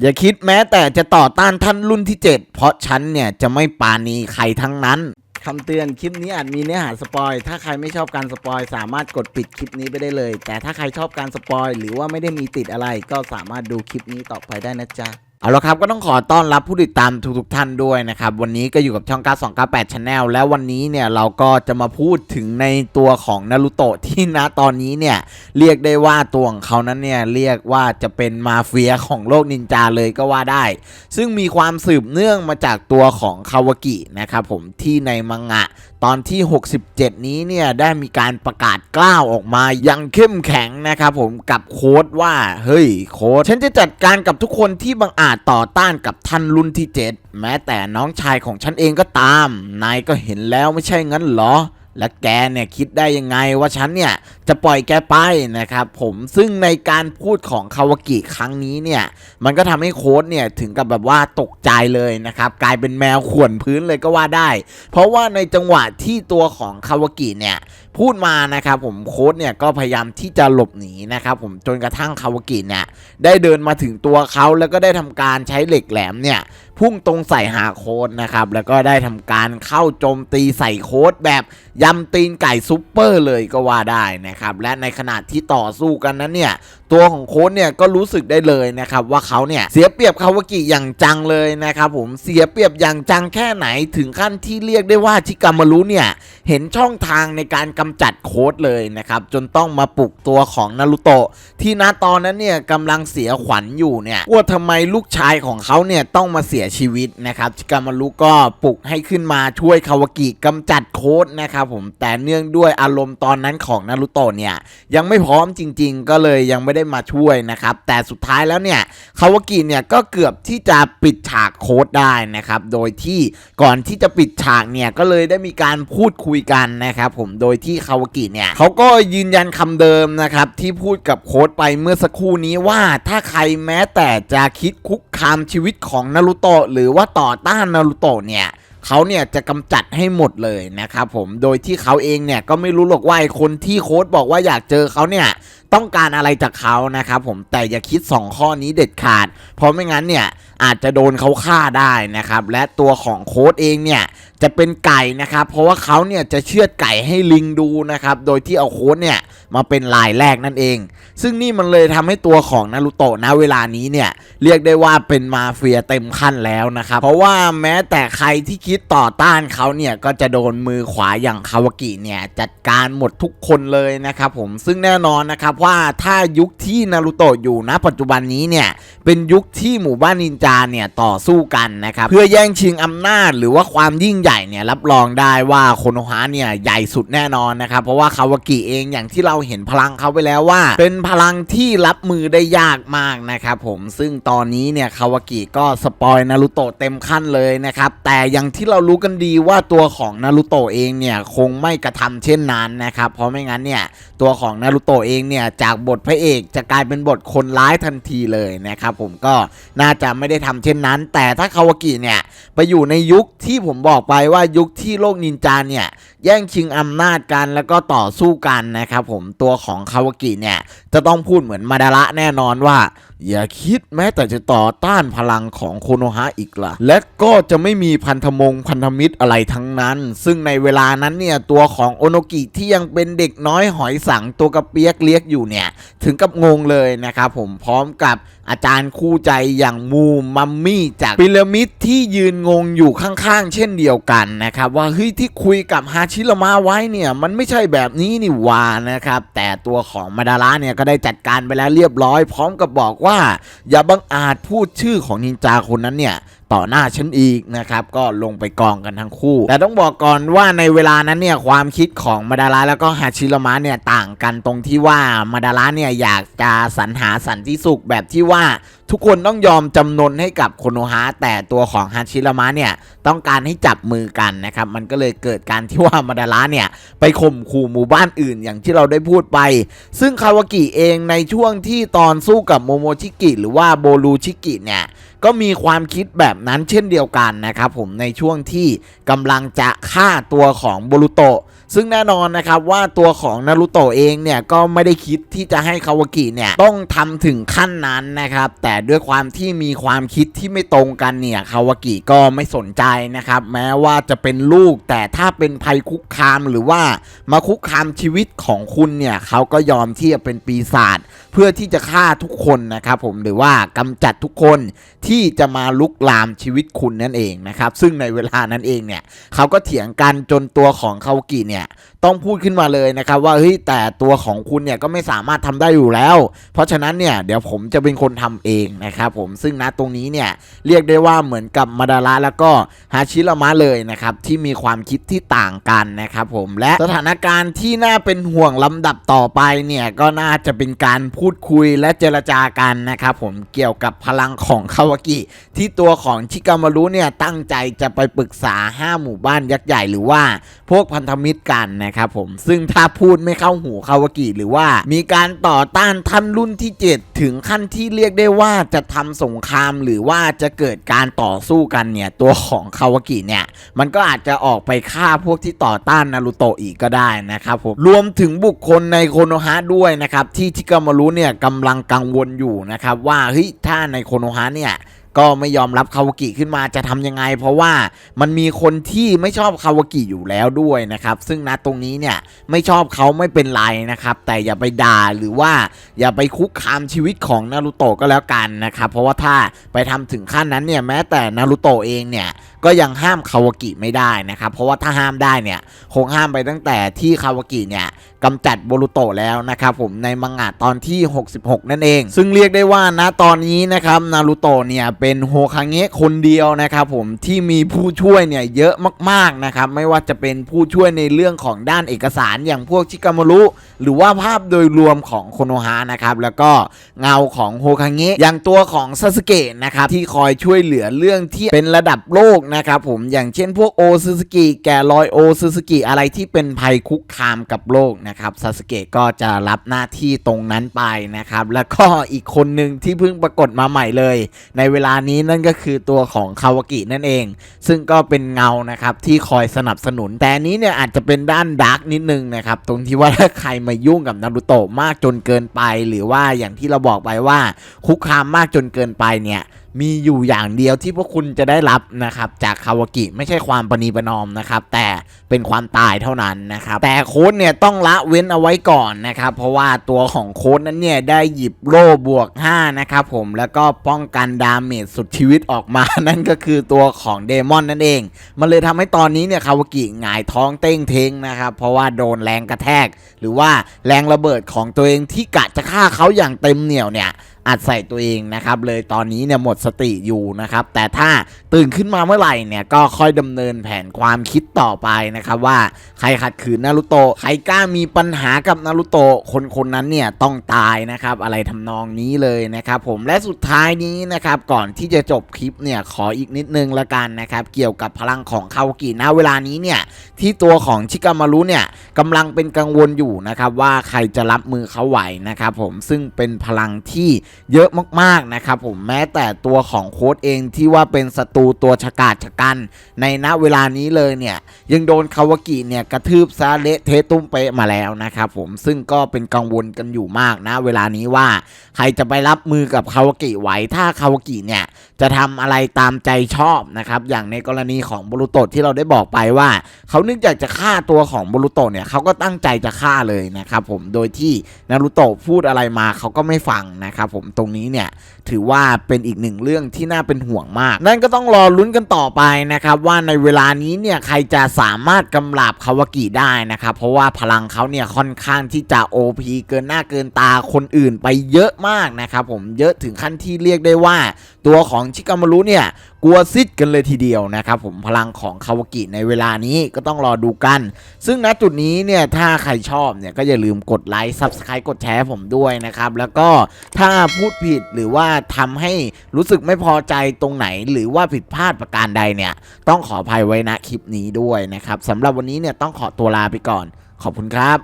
อย่าคิดแม้แต่จะต่อต้านท่านรุ่นที่ 7 เพราะฉันเนี่ยจะไม่ปาณีใครทั้งนั้น คำเตือนคลิปนี้อาจมีเนื้อหาสปอย ถ้าใครไม่ชอบการสปอยสามารถกดปิดคลิปนี้ไปได้เลย แต่ถ้าใครชอบการสปอยหรือว่าไม่ได้มีติดอะไรก็สามารถดูคลิปนี้ต่อไปได้นะจ๊ะ เอาละครับก็ต้องขอต้อนรับผู้ติดตามทุกๆท่านด้วยนะครับ วันนี้ก็อยู่กับช่อง 9298 Channel แล้ววันนี้เนี่ยเราก็จะมาพูดถึงในตัวของนารูโตะที่ณตอนนี้เนี่ยเรียกได้ว่าตัวของเขานั้นเนี่ยเรียกว่าจะเป็นมาเฟียของโลกนินจาเลยก็ว่าได้ ซึ่งมีความสืบเนื่องมาจากตัวของคาวากินะครับผมที่ในมังงะ ตอนที่ 67 นี้เนี่ยได้มีการประกาศกล้าวออกมาอย่างเข้มแข็งนะครับผมกับโค้ดว่าเฮ้ยโค้ดฉันจะจัดการกับทุกคนที่บังอาจต่อต้านกับท่านรุ่นที่ 7 แม้แต่น้องชายของฉันเองก็ตาม นายก็เห็นแล้วไม่ใช่งั้นเหรอ และแกเนี่ยคิดได้ยังไงว่าฉันเนี่ยจะปล่อยแกไปนะครับผมซึ่งในการพูดของคาวากิครั้งนี้เนี่ยมันก็ทำให้โค้ดเนี่ยถึงกับแบบว่าตกใจเลยนะครับกลายเป็นแมวข่วนพื้นเลยก็ว่าได้ เพราะว่าในจังหวะที่ตัวของคาวากิเนี่ยพูดมานะครับผมโค้ดเนี่ยก็พยายามที่จะหลบหนีนะครับผมจนกระทั่งคาวากิเนี่ยได้เดินมาถึงตัวเขาแล้วก็ได้ทำการใช้เหล็กแหลมเนี่ยพุ่งตรงใส่หาโค้ดนะครับแล้วก็ได้ทำการเข้าโจมตีใส่โค้ดแบบยำตีนไก่ซุปเปอร์เลยก็ว่าได้นะครับ และในขณะที่ต่อสู้กันนั้นเนี่ย ตัวของโค้ดเนี่ยก็รู้สึกได้เลยนะครับว่าเขาเนี่ยเสียเปรียบคาวากิอย่างจังเลยนะครับผมเสียเปรียบอย่างจังแค่ไหนถึงขั้นที่เรียกได้ว่าชิกามารุเนี่ยเห็นช่องทางในการกำจัดโค้ดเลยนะครับจนต้องมาปลุกตัวของนารุโตะที่ณตอนนั้นเนี่ยกำลังเสียขวัญอยู่เนี่ยว่าทำไมลูกชายของเขาเนี่ยต้องมาเสียชีวิตนะครับชิกามารุก็ปลุกให้ขึ้นมาช่วยคาวากิกำจัดโค้ดนะครับผมแต่เนื่องด้วยอารมณ์ตอนนั้นของนารุโตะเนี่ยยังไม่พร้อมจริง ๆ ก็เลยยังไม่ได้มาช่วยนะครับ แต่สุดท้ายแล้วเนี่ยคาวากิเนี่ยก็เกือบที่จะปิดฉากโค้ดได้นะครับ โดยที่ก่อนที่จะปิดฉากเนี่ยก็เลยได้มีการพูดคุยกันนะครับ ผมโดยที่คาวากิเนี่ยเขาก็ยืนยันคำเดิมนะครับที่พูดกับโค้ดไปเมื่อสักครู่นี้ว่าถ้าใครแม้แต่จะคิดคุกคามชีวิตของนารุโตะหรือว่าต่อต้านนารุโตะเนี่ยเขาเนี่ยจะกำจัดให้หมดเลยนะครับผม โดยที่เขาเองเนี่ยก็ไม่รู้หรอกว่าคนที่โค้ดบอกว่าอยากเจอเขาเนี่ย ต้องการอะไรจากเขานะครับผมแต่อย่าคิด 2 ข้อนี้เด็ดขาด เพราะไม่งั้นเนี่ยอาจจะโดนเขาฆ่าได้นะครับ และตัวของโค้ดเองเนี่ยจะเป็นไก่นะครับ เพราะว่าเขาเนี่ยจะเชือดไก่ให้ลิงดูนะครับ โดยที่เอาโค้ดเนี่ยมาเป็นลายแรกนั่นเอง ซึ่งนี่มันเลยทำให้ตัวของนารุโตะณเวลานี้เนี่ยเรียกได้ว่าเป็นมาเฟียเต็มขั้นแล้วนะครับ เพราะว่าแม้แต่ใครที่คิดต่อต้านเขาเนี่ยก็จะโดนมือขวาอย่างคาวากิเนี่ยจัดการหมดทุกคนเลยนะครับผมซึ่งแน่นอนนะครับว่าถ้ายุคที่นารุโตะอยู่ณปัจจุบันนี้เนี่ยเป็นยุคที่หมู่บ้านนินจาเนี่ยต่อสู้กันนะครับเพื่อแย่งชิงอำนาจหรือว่าความยิ่งใหญ่เนี่ยรับรองได้ว่าโคโนฮะเนี่ยใหญ่สุดแน่นอนนะครับเพราะว่าคาวากิเองอย่างที่เราเห็นพลังเขาไปแล้วว่า เป็นพลังที่รับมือได้ยากมากนะครับผมซึ่งตอนนี้เนี่ยคาวากิก็สปอยนารุโตะเต็มขั้นเลยนะครับแต่อย่างที่เรารู้กันดีว่าตัวของนารุโตะเองเนี่ยคงไม่กระทำเช่นนั้นนะครับเพราะไม่งั้นเนี่ยตัวของนารุโตะเองเนี่ยจากบทพระเอกจะกลายเป็นบทคนร้ายทันทีเลยนะครับผมก็น่าจะไม่ได้ทำเช่นนั้น แต่ถ้าคาวากิเนี่ยไปอยู่ในยุคที่ผมบอกไปว่ายุคที่โลกนินจาเนี่ยแย่งชิงอำนาจกันแล้วก็ต่อสู้กันนะครับผมตัวของคาวากิเนี่ยจะต้องพูดเหมือนมาดาระแน่นอนว่า อย่าคิดแม้แต่จะต่อต้านพลังของโคโนฮะอีกละและก็จะไม่มีพันธมงพันธมิตรอะไรทั้งนั้น ซึ่งในเวลานั้นเนี่ยตัวของโอโนกิที่ยังเป็นเด็กน้อยหอยสังตัวกระเปียกเลียกอยู่เนี่ย ถึงกับงงเลยนะครับผมพร้อมกับอาจารย์คู่ใจอย่างมูมัมมี่จากพีระมิดที่ยืนงงอยู่ข้างๆ เช่นเดียวกันนะครับ ว่าเฮ้ยที่คุยกับฮาชิรมะไว้เนี่ย มันไม่ใช่แบบนี้นี่วานะครับ แต่ตัวของมาดาระเนี่ยก็ได้จัดการไปแล้วเรียบร้อย พร้อมกับบอกว่า อย่าบังอาจพูดชื่อของนินจาคนนั้นเนี่ย ต่อหน้าฉันอีกนะครับก็ลงไปกองกันทั้งคู่ แต่ต้องบอกก่อนว่าในเวลานั้นเนี่ยความคิดของมาดาระแล้วก็ฮาชิรมะเนี่ยต่างกันตรงที่ว่ามาดาระเนี่ยอยากจะสรรหาสันติสุขแบบที่ว่า ทุกคนต้องยอมจำนนให้กับโคโนฮะแต่ตัวของฮาชิระมะเนี่ยต้องการให้จับมือกันนะครับ มันก็เลยเกิดการที่ว่ามาดาระเนี่ยไปข่มขู่หมู่บ้านอื่นอย่างที่เราได้พูดไป ซึ่งคาวากิเองในช่วงที่ตอนสู้กับโมโมชิกิ หรือว่าโบรูชิกิเนี่ยก็มีความคิดแบบนั้นเช่นเดียวกันนะครับผมในช่วงที่กำลังจะฆ่าตัวของโบรุโตะซึ่งแน่นอนนะครับว่าตัวของนารุโตะเองเนี่ยก็ไม่ได้คิดที่จะให้คาวากิเนี่ยต้องทำถึงขั้นนั้นนะครับแต่ด้วยความที่มีความคิดที่ไม่ตรงกันเนี่ยคาวากิก็ไม่สนใจนะครับ แม้ว่าจะเป็นลูกแต่ถ้าเป็นภัยคุกคามหรือว่ามาคุกคามชีวิตของคุณเนี่ยเขาก็ยอมที่จะเป็นปีศาจเพื่อที่จะฆ่าทุกคนนะครับผมหรือว่ากำจัดทุกคนที่จะมาลุกลามชีวิตคุณนั่นเองนะครับ ซึ่งในเวลานั้นเองเนี่ยเขาก็เถียงกันจนตัวของคาวากิเนี่ยต้องพูดขึ้นมาเลยนะครับว่าเฮ้ยแต่ตัวของคุณเนี่ยก็ไม่สามารถทำได้อยู่แล้ว เพราะฉะนั้นเนี่ยเดี๋ยวผมจะเป็นคนทำเองนะครับผมซึ่งณตรงนี้เนี่ยเรียกได้ว่าเหมือนกับมาดาระแล้วก็ฮาชิรามะเลยนะครับที่มีความคิดที่ต่างกันนะครับผมและสถานการณ์ที่น่าเป็นห่วงลำดับต่อไปเนี่ยก็น่าจะเป็นการพูดคุยและเจรจากันนะครับผมเกี่ยวกับพลังของคาวากิที่ตัวของชิกามารุเนี่ยตั้งใจจะไปปรึกษา 5 หมู่บ้านยักษ์ใหญ่หรือว่าพวกพันธมิตรกันนะครับผมซึ่งถ้าพูดไม่เข้าหูคาวากิหรือว่า มีการต่อต้านท่านรุ่นที่ 7 ถึงขั้นที่เรียกได้ว่าจะทำสงครามหรือว่าจะเกิดการต่อสู้กันเนี่ย ตัวของคาวากิเนี่ย มันก็อาจจะออกไปฆ่าพวกที่ต่อต้านนารูโตะอีกก็ได้นะครับผมรวมถึงบุคคลในโคโนฮะด้วยนะครับ ที่ทิกามารุเนี่ยกำลังกังวลอยู่นะครับ ว่าเฮ้ยถ้าในโคโนฮะเนี่ย ก็ไม่ยอมรับคาวากิขึ้นมาจะทำยังไง เพราะว่ามันมีคนที่ไม่ชอบคาวากิอยู่แล้วด้วยนะครับ ซึ่งณตรงนี้เนี่ยไม่ชอบเขาไม่เป็นไรนะครับ แต่อย่าไปด่าหรือว่าอย่าไปคุกคามชีวิตของนารูโตะก็แล้วกันนะครับ เพราะว่าถ้าไปทำถึงขั้นนั้นเนี่ยแม้แต่นารูโตะเองเนี่ย ก็ยังห้ามคาวากิไม่ได้นะครับ เพราะว่าถ้าห้ามได้เนี่ยคงห้ามไปตั้งแต่ที่คาวากิเนี่ยกำจัดโบรุโตะแล้วนะครับผมในมังงะตอนที่ 66 นั่นเอง ซึ่งเรียกได้ว่านะตอนนี้นะครับนารูโตะเนี่ยเป็นโฮคาเงะคนเดียวนะครับผมที่มีผู้ช่วยเนี่ยเยอะมากๆนะครับไม่ว่าจะเป็นผู้ช่วยในเรื่องของด้านเอกสารอย่างพวกชิกามารุหรือว่าภาพโดยรวมของโคโนฮะนะครับแล้วก็เงาของโฮคาเงะอย่างตัวของซาสึเกะนะครับที่คอยช่วยเหลือเรื่องที่เป็นระดับโลกนะครับผมอย่างเช่นพวกโอซูซูกิแกลอยโอซูซูกิอะไรที่เป็นภัยคุกคามกับโลกนะครับซาสึเกะก็จะรับหน้าที่ตรงนั้นไปนะครับ แล้วก็อีกคนหนึ่งที่เพิ่งปรากฏมาใหม่เลย ในเวลานี้นั่นก็คือตัวของคาวากินั่นเอง ซึ่งก็เป็นเงานะครับที่คอยสนับสนุน แต่นนี้เนี่ยอาจจะเป็นด้านดาร์กนิดนึงนะครับตรงที่ว่าถ้าใครมายุ่งกับนารูโตะมากจนเกินไป หรือว่าอย่างที่เราบอกไปว่าคุกคามมากจนเกินไปเนี่ย มีอยู่อย่างเดียวที่พวกคุณจะได้รับนะครับจากคาวากิไม่ใช่ความประนีประนอมนะครับแต่เป็นความตายเท่านั้นนะครับแต่โค้ดเนี่ยต้องละเว้นเอาไว้ก่อนนะครับเพราะว่าตัวของโค้ดนั้นเนี่ยได้หยิบโล่บวก 5 นะครับผมแล้วก็ป้องกันดาเมจสุดชีวิตออกมา นั่นก็คือตัวของเดมอนนั่นเอง มันเลยทำให้ตอนนี้เนี่ยคาวากิหงายท้องเต้งเทงนะครับเพราะว่าโดนแรงกระแทก หรือว่าแรงระเบิดของตัวเองที่กะจะฆ่าเขาอย่างเต็มเหนี่ยวเนี่ย อัดใส่ตัวเองนะครับเลยตอนนี้เนี่ยหมดสติอยู่นะครับแต่ถ้าตื่นขึ้นมาเมื่อไหร่เนี่ยก็ค่อยดำเนินแผนความคิดต่อไปนะครับว่าใครขัดขืนนารุโตะใครกล้ามีปัญหากับนารุโตะคนคนนั้นเนี่ยต้องตายนะครับอะไรทำนองนี้เลยนะครับผมและสุดท้ายนี้นะครับก่อนที่จะจบคลิปเนี่ยขออีกนิดนึงละกันนะครับเกี่ยวกับพลังของคาวกิณเวลานี้เนี่ยที่ตัวของชิกามารุเนี่ยกำลังเป็นกังวลอยู่นะครับว่าใครจะรับมือเขาไหวนะครับผมซึ่งเป็นพลังที่เยอะมากๆนะครับผมแม้แต่ตัวของโค้ดเองที่ว่าเป็นศัตรูตัวฉกาจฉกัน ในณเวลานี้เลยเนี่ยยังโดนคาวากิเนี่ยกระทืบซาเละเทตุ้มเป๊ะมาแล้วนะครับผมซึ่งก็เป็นกังวลกันอยู่มากนะเวลานี้ว่า ใครจะไปรับมือกับคาวากิไหวถ้าคาวากิเนี่ยจะทำอะไรตามใจชอบนะครับอย่างในกรณีของบรูโตที่เราได้บอกไปว่า เขานึกอยากจะฆ่าตัวของบรูโตเนี่ยเขาก็ตั้งใจจะฆ่าเลยนะครับผมโดยที่นารูโตะพูดอะไรมาเขาก็ไม่ฟังนะครับผมตรงนี้เนี่ยถือว่าเป็นอีกหนึ่งเรื่องที่น่าเป็นห่วงมาก นั่นก็ต้องรอลุ้นกันต่อไปนะครับว่าในเวลานี้เนี่ยใครจะสามารถกำราบคาวากิได้นะครับเพราะว่าพลังเขาเนี่ยค่อนข้างที่จะ OP เกินหน้าเกินตาคนอื่นไปเยอะมากนะครับผมเยอะถึงขั้นที่เรียกได้ว่า ตัวของชิกามารุเนี่ยกลัวซิดกันเลยทีเดียวนะครับผมพลังของคาวากิในเวลานี้ก็ต้องรอดูกัน ซึ่งณจุดนี้เนี่ยถ้าใครชอบเนี่ยก็อย่าลืมกดไลค์ Subscribe กดแชร์ผมด้วยนะครับแล้วก็ถ้าพูดผิดหรือว่าทำให้รู้สึกไม่พอใจตรงไหน หรือว่าผิดพลาดประการใดเนี่ย ต้องขออภัยไว้นะคลิปนี้ด้วยนะครับสำหรับวันนี้เนี่ยต้องขอตัวลาไปก่อน ขอบคุณครับ